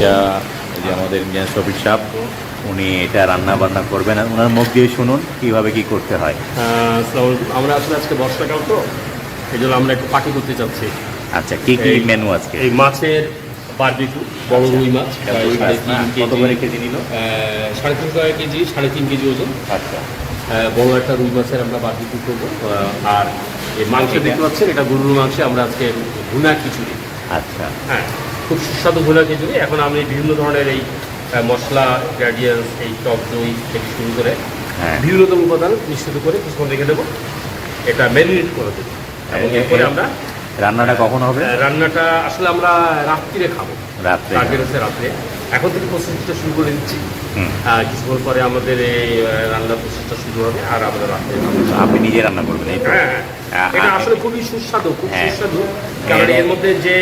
এটা যে আমাদের ইন্ডিয়ান শফিক সাহ উনি এটা রান্না বান্না করবেন আর ওনার মুখ দিয়ে শুনুন কীভাবে কি করতে হয়। আমরা আসলে আজকে বর্ষাকাল তো এই জন্য আমরা একটু পার্টি করতে চাচ্ছি। আচ্ছা কি কি মেনু আজকে? এই মাছের বারবিকু বড় রুই মাছ এটা প্রায় রুই মাছ কত কেজি। করে কেজি নিল? সাড়ে তিন টাকা কেজি সাড়ে তিন কেজি ওজন। আচ্ছা। বড় একটা রুই মাছের আমরা বারবিকু করব। আর এই মাংস? দেখতে পাচ্ছেন এটা গরুর মাংসে আমরা আজকে ভুনা খিচুড়ি। আচ্ছা। হ্যাঁ। খুব সুস্বাদু ভোলা খিচুড়ি। এখন আমি বিভিন্ন ধরনের এই মশলা গ্রেডিয়েন্টস এই টক দই থেকে শুরু করে বিভিন্নতম বিভিন্ন রকম উপাদান মিশ্রিত করে কিছুক্ষণ রেখে দেবো। এটা ম্যারিনেট করে দেবো। এবং এরপরে আমরা রান্নাটা কখন হবে? রান্নাটা আসলে আমরা রাত্রিরে খাব। রাত্রে। রাত্রে। এখন থেকে প্রস্তুতিটা শুরু করে দিচ্ছি। কিছুক্ষণ পরে আমাদের এই রান্নার প্রসেসটা শুরু হবে আর আমরা রাত্রে আপনি নিজে রান্না করবেন হ্যাঁ এটা আসলে খুবই সুস্বাদু খুব হ্যাঁ। সুস্বাদু। কারণ এর মধ্যে যে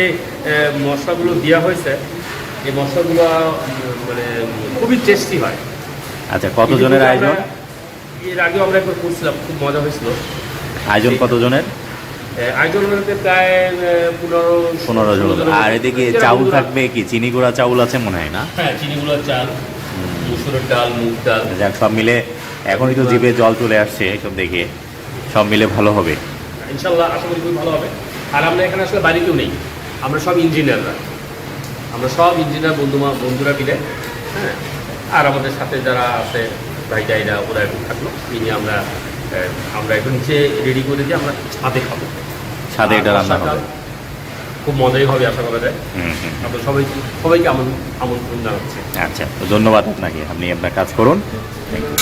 মশলাগুলো দেওয়া হয়েছে এই মশলাগুলো মানে খুবই টেস্টি হয়। আচ্ছা কতজনের আয়োজন? এর আগেও আমরা একবার করছিলাম খুব মজা হয়েছিল। আয়োজন কতজনের? পনেরো জন। আর এদিকে চাউল থাকবে কি? চিনি গুঁড়া চাউল আছে মনে হয় না? হ্যাঁ চিনি গুঁড়োর চাল মুসুরের ডাল মুগ ডাল। যাক সব মিলে এখনই তো জিভে জল চলে আসছে এসব দেখে সব মিলে ভালো হবে। ইনশাল্লাহ আশা করি খুবই ভালো হবে। আর আমরা এখানে আসলে বাড়ি কেউ নেই। আমরা সব ইঞ্জিনিয়াররা আমরা সব ইঞ্জিনিয়ার বন্ধুমা বন্ধুরা মিলে হ্যাঁ। আর আমাদের সাথে যারা আছে ভাই যাইরা ওরা থাকল। এই নিয়ে আমরা হ্যাঁ, আমরা এখন নিচে রেডি করে দিয়ে আমরা ছাদে খাব। ছাদে এটা রান্না হবে। খুব মজাই হবে আশা করা যায়। আমরা সবাই সবাইকে আমন্ত্রণ জানাচ্ছি। আচ্ছা ধন্যবাদ আপনাকে। আপনি আপনার কাজ করুন। Thank you